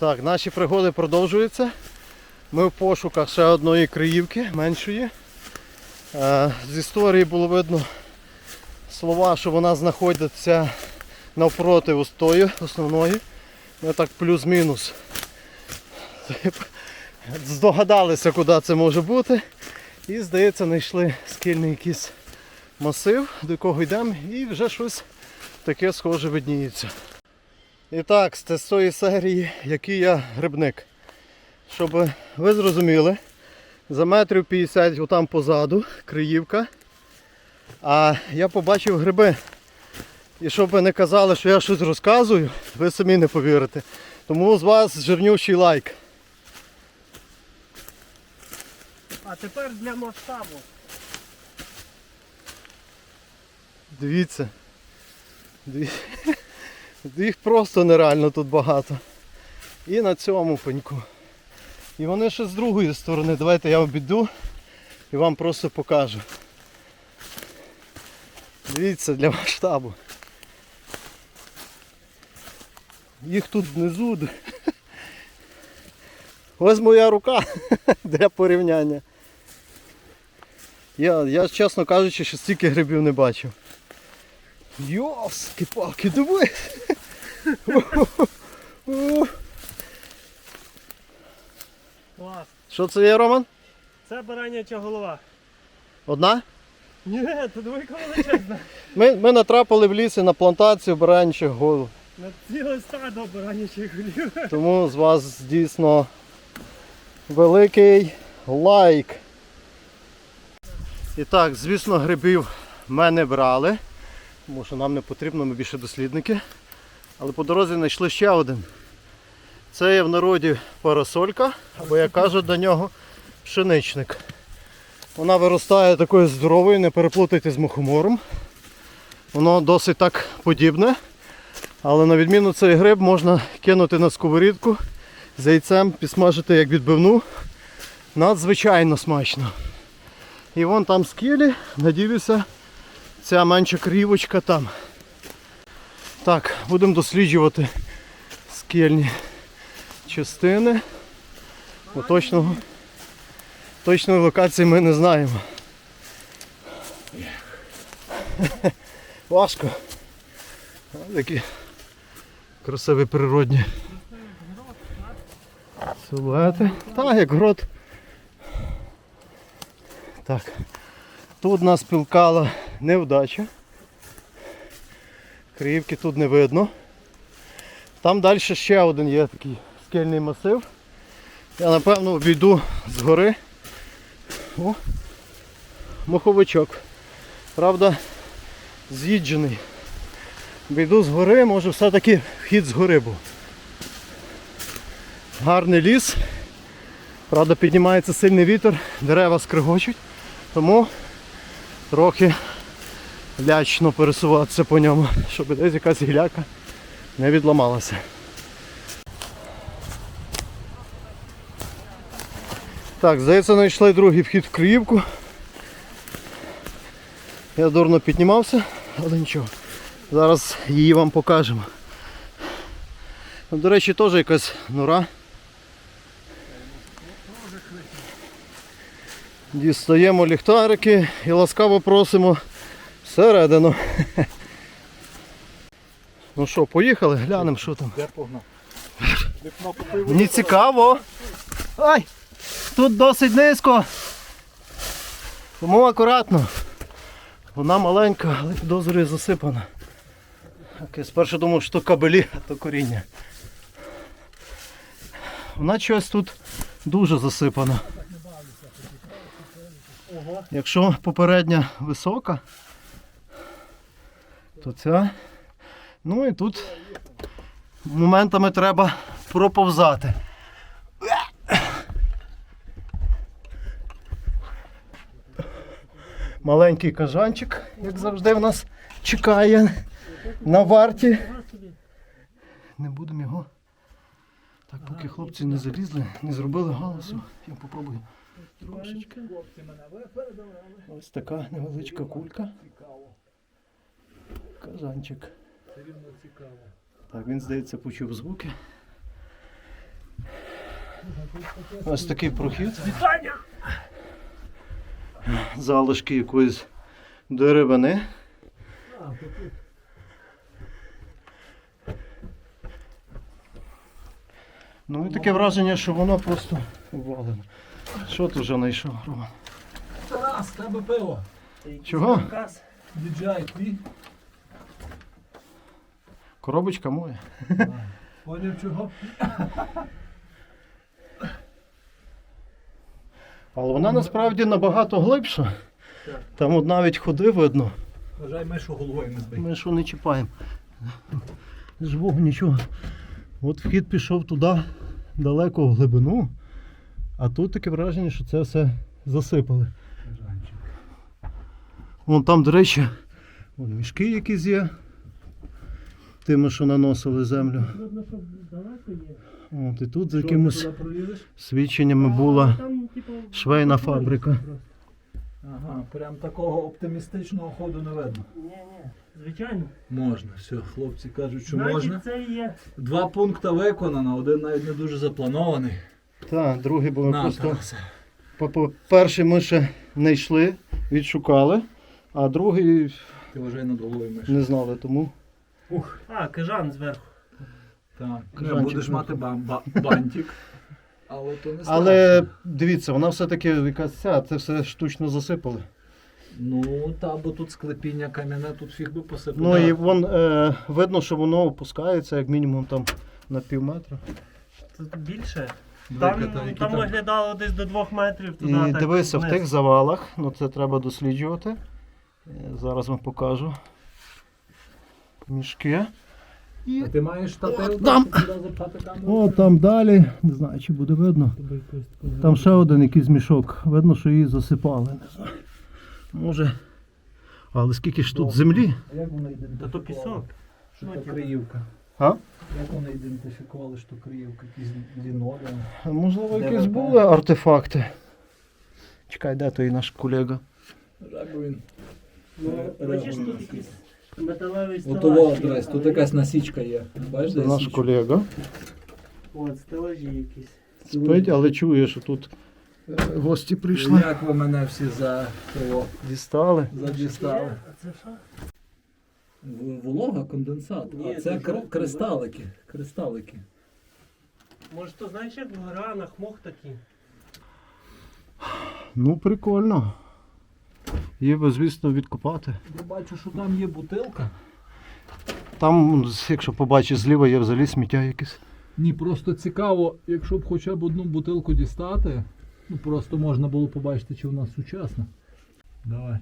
Так, наші пригоди продовжуються. Ми в пошуках ще одної криївки, меншої. Е, З історії було видно слова, що вона знаходиться навпроти ось тої основної. Ми так плюс-мінус здогадалися, куди це може бути. І, здається, знайшли скільний якийсь масив, до якого йдемо, і вже щось таке схоже видніється. І так, з тої серії, який я грибник. Щоб ви зрозуміли, за метрів 50 отам позаду криївка. А я побачив гриби. І щоб ви не казали, що я щось розказую, ви самі не повірите. Тому з вас жирнющий лайк. А тепер для масштабу. Дивіться. Дві- Їх просто нереально тут багато. І на цьому пеньку. І вони ще з другої сторони. Давайте я обійду і вам просто покажу. Дивіться для масштабу. Їх тут внизу. Ось моя рука для порівняння. Я, я чесно кажучи, ще стільки грибів не бачив. Йоски палки дивись! Клас. Що це є, Роман? Це бараняча голова. Одна? Ні, це двойка величезна. Ми, ми натрапили в лісі на плантацію баранчих голов. На ціле стадо баранячих голів. Тому з вас дійсно великий лайк. І так, звісно, грибів ми не брали, тому що нам не потрібно, ми більше дослідники. Але по дорозі знайшли ще один. Це є в народі парасолька, або як кажуть до нього пшеничник. Вона виростає такою здоровою, не переплутайте з мухомором. Воно досить так подібне. Але на відміну цей гриб можна кинути на сковорідку з яйцем, підсмажити як відбивну. Надзвичайно смачно. І вон там скелі, надіюся, ця менша крівочка там. Так, будемо досліджувати скельні частини. Бо точного, точної локації ми не знаємо. Важко. Такі красиві природні. Силуети. Так, як грот. Так. Тут нас спілкала невдача. Криївки тут не видно. Там далі ще один є такий скельний масив. Я напевно обійду з гори. О, моховичок. Правда, з'їджений. Обійду з гори, може все-таки вхід з гори був. Гарний ліс. Правда, піднімається сильний вітер, дерева скригочуть, тому трохи лячно пересуватися по ньому, щоб десь якась гіляка не відламалася. Так, здається, знайшли другий вхід в Криївку. Я дурно піднімався, але нічого. Зараз її вам покажемо. Ну, До речі, теж якась нора. Дістаємо ліхтарики і ласкаво просимо всередину. Ну що, поїхали, глянемо, що там. Погнав? Мені цікаво. Ай! Тут досить низько. Тому акуратно. Вона маленька, але підозрює засипана. Я спершу думав, що то кабелі, а то коріння. Вона щось тут дуже засипана. Якщо попередня висока, то ця. Ну і тут моментами треба проповзати. Маленький кажанчик, як завжди, в нас чекає на варті. Не будемо його. Так, поки хлопці не залізли, не зробили галасу, я попробую. Трошечки. Ось така невеличка кулька. Казанчик. Це рівно цікаво. Так, він, здається, почув звуки. Ось такий прохід. Вітання! Залишки якоїсь деревини. Ну і таке враження, що воно просто обвалено. Що ти вже знайшов, Роман? Тарас, тебе пиво. Чого? Каз. Коробочка моя. Поняв чого? Але вона насправді набагато глибша. Так. Там от навіть ходи видно. Вважай, мишу головою не збий. Ми що не чіпаємо. Живого нічого. От вхід пішов туди, далеко в глибину, а тут таке враження, що це все засипали. Вон там, до речі, вон мішки якісь є. Тими, що наносили землю. От і тут за Що, якимось свідченнями була типу, швейна фабрика. Ага, прям такого оптимістичного ходу не видно. Ні, ні, звичайно. Можна, все, хлопці кажуть, що Значить, можна. це є. Два пункти виконано, один навіть не дуже запланований. Так, другий, ми На, просто. По- по- Перший ми ще не йшли, відшукали, а другий Ти вважай над головою миш. не знали, тому. Ух. А, кажан зверху. Так, Кажанчик будеш зверху. мати бам- ба- бантик. Але то не Але страшно. дивіться, вона все-таки якась ця, це все штучно засипали. Ну, та, бо тут склепіння кам'яне, тут фіг би посипав. Ну і вон е, видно, що воно опускається як мінімум там на пів метра. Тут більше. Там, та, там там- виглядало десь до двох метрів туди. І так, дивися, в вниз. тих завалах, ну це треба досліджувати. Е, Зараз вам покажу. Мішки. А ти маєш штатив? Там. О, там далі, не знаю, чи буде видно. Там ще один якийсь мішок. Видно, що її засипали. Не знаю. Може. Але скільки ж тут землі? А як вони Та то пісок. Що Ну, то типу. Криївка? А? Як вони ідентифікували, що Криївка? Якісь лінолеум? Можливо, якісь були артефакти. Чекай, де той наш колега? Ну, бачиш, тут якийсь металевий стелаж. Є, дивись, тут але- якась насічка є. Бачиш, де наш січка? колега. От, стелажі якісь. Спить, але чує, що тут е, гості прийшли. Як ви мене всі за того Дістали. задістали? А це що? В- Волога, конденсат. Ні, А це це кр- жовтий, кристалики. Кристалики. Може, то знаєш, як в гранах мох такі? Ну, прикольно. Її би, звісно, відкопати. Я бачу, що там є бутилка. Там, якщо побачиш зліва, є взагалі сміття якесь. Ні, просто цікаво, якщо б хоча б одну бутилку дістати, ну просто можна було побачити, чи вона сучасна. Давай.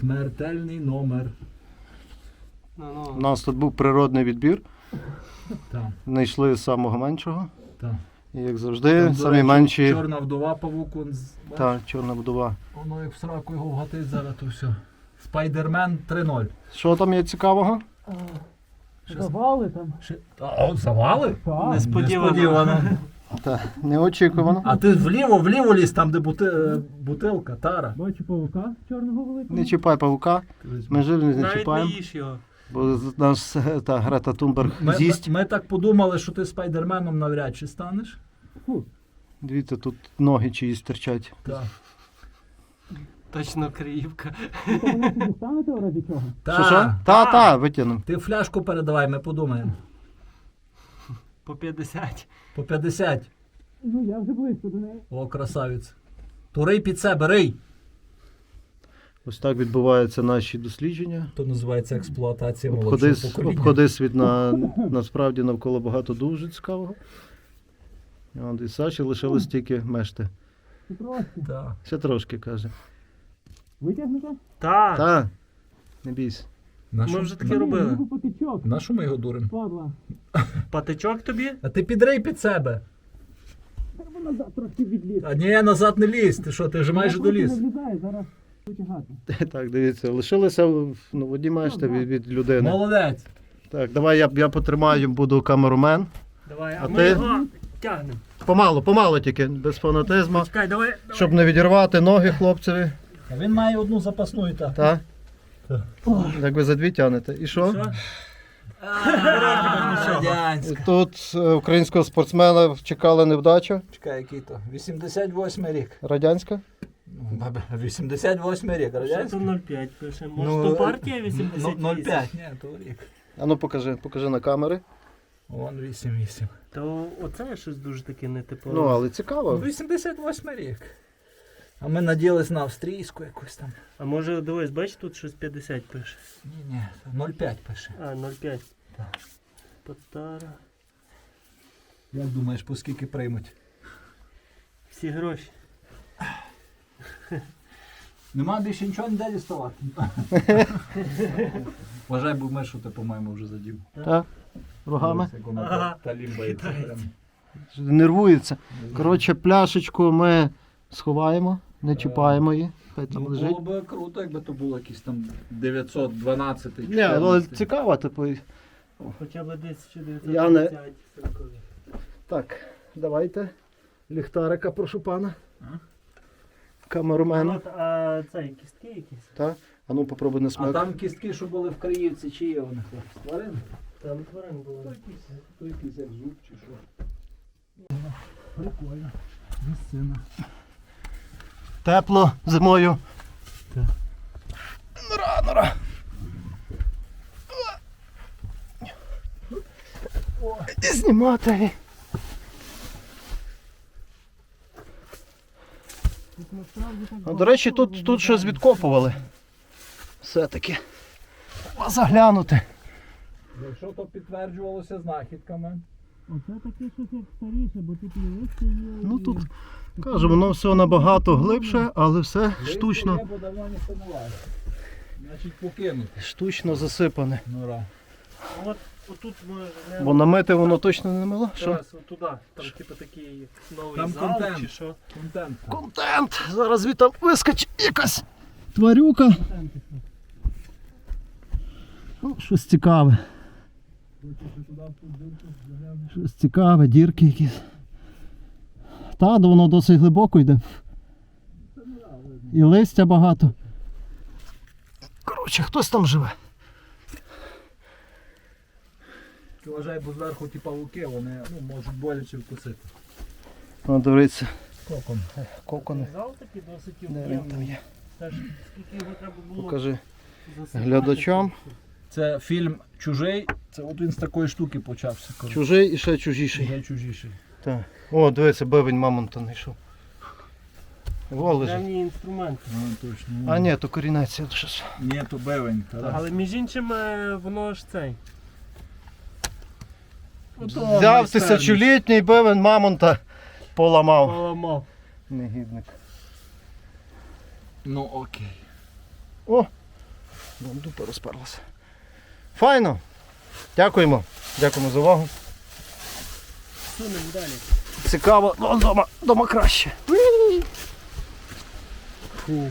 Смертельний номер. Ну, У нас тут був природний відбір. Там, Знайшли самого меншого. там. І як завжди, Там, до самі речі, менші. Чорна вдова павук, он з- бач, Та, чорна будова. воно як в сраку його вгатить зараз, то все. Спайдермен 3.0. Що там є цікавого? Ще- Завали там. ще- А, от завали? Несподівано. Та, неочікувано. А ти вліво, вліво ліз, там, де бути, е, бутилка, тара. Бачу павука чорного великого. Не чіпай павука, ми жили не Навіть не чіпаємо, їж його. Бо е, та Грета Тумберг Ми, ми, з'їсть. ми так подумали, що ти спайдерменом навряд чи станеш. Дивіться, тут ноги чиїсь терчать. Так. Точно криївка. Що, що? Та, та, витягнемо. Ти фляжку передавай, ми подумаємо. По 50. По 50. Ну, я вже близько до неї. О, красавець. Турий під себе, рий. Ось так відбуваються наші дослідження. То називається експлуатація Обходи, молодшого покоління. обходи світ на, насправді навколо багато дуже цікавого. От, і Саші лишилось тільки мешти. Так. Ще трошки каже. Витягнуто? Так. Та, не бійся. Нашу, Ми вже таке робили. нашу ми його дуримо? Падла. Патичок тобі? А ти підрий під себе. Треба назад трохи відліз. А ні, назад не лізь. Ти що, ти вже майже доліз. влізає, зараз витягати. Так, дивіться, лишилося ну, одні мешти від, від людини. Молодець. Так, давай я, я потримаю, буду камерумен. Давай, а, А ми ти? його тягнемо. Помалу, помалу тільки, без фанатизму. Чекай, давай. давай. Щоб не відірвати ноги хлопцеві. А він має одну запасну і так. Так? Як ви за дві тягнете. І що? Радянська. Тут е, українського спортсмена чекала невдача. Чекай, який то? 88 рік. Радянська. Ну, баба, 88 рік, Що то 0,5 пише. Може Ну, то партія Ну, 88? 0,5, ні, то рік. А ну покажи, покажи на камери. Вон 8,8. То оце щось дуже таке нетипове. Ну, але цікаво. 88 рік. А ми наділись на австрійську якусь там. А може, дивись, бачиш, тут щось 50 пише. Ні, ні, 0,5 пише. А, 0,5. Так. Потара. Як думаєш, по скільки приймуть? Всі гроші. Нема більше нічого ніде діставати. Вважай, бо ми що ти, по-моєму, вже задів. Так? Рогами. Як Ага. та лімбається. Нервується. Коротше, пляшечку ми сховаємо, не чіпаємо її. Хай там Ну, лежить. було б круто, якби то було якийсь там 912 Ні, але цікаво, типу. Хоча б десь Я не- 1930 40 Так, давайте. Ліхтарика, прошу пана. А? От, а цей кістки якісь? Так? А ну попробуй на А там кістки, що були в Криївці, чи є вони хлопці? Тварин? Там тварин було. То якийсь як зуб чи що. Прикольно. Місцина. Тепло зимою. Так. Нора, нора. І знімати. А, до речі, тут, тут щось відкопували. Все-таки. Треба Заглянути. Якщо то підтверджувалося знахідками. Оце таке щось як старіше, бо тут і листя є. Ну тут, кажу, воно все набагато глибше, але все штучно, є, бо давно не. Значить покинути. штучно засипане. Нора. От отут може не Бо намити воно точно не мило. Що? Зараз туди. Там типу такий новий Там зал контент. чи що. Контент. Контент! Зараз звідти вискочить якась тварюка. Ну, щось цікаве. Щось цікаве, дірки якісь. Та, да воно досить глибоко йде. І листя багато. Коротше, хтось там живе. Ти вважай, бо зверху ті павуки, вони ну, можуть боляче вкусити. О, дивіться, Кокон. кокони. Зал такий досить Де він там є? Теж скільки його треба було Покажи засипати. глядачам. Це фільм Чужий. Це от він з такої штуки почався. коротше. Чужий і ще чужіший. Я чужіший. Так. О, дивися, бивень мамонта знайшов. Во лежить. Давній інструмент. Ну, точно. А ні, то корінець я щось. Ні, то бевень. Тарас. Але між іншим е, воно ж цей. Ото Взяв тисячолітній бивень мамонта, поламав. Поламав. Негідник. Ну окей. О! Вон дупа розперлася. Файно. Дякуємо. Дякуємо за увагу. Сунемо далі. Цікаво, ну, дома, дома краще. Фу.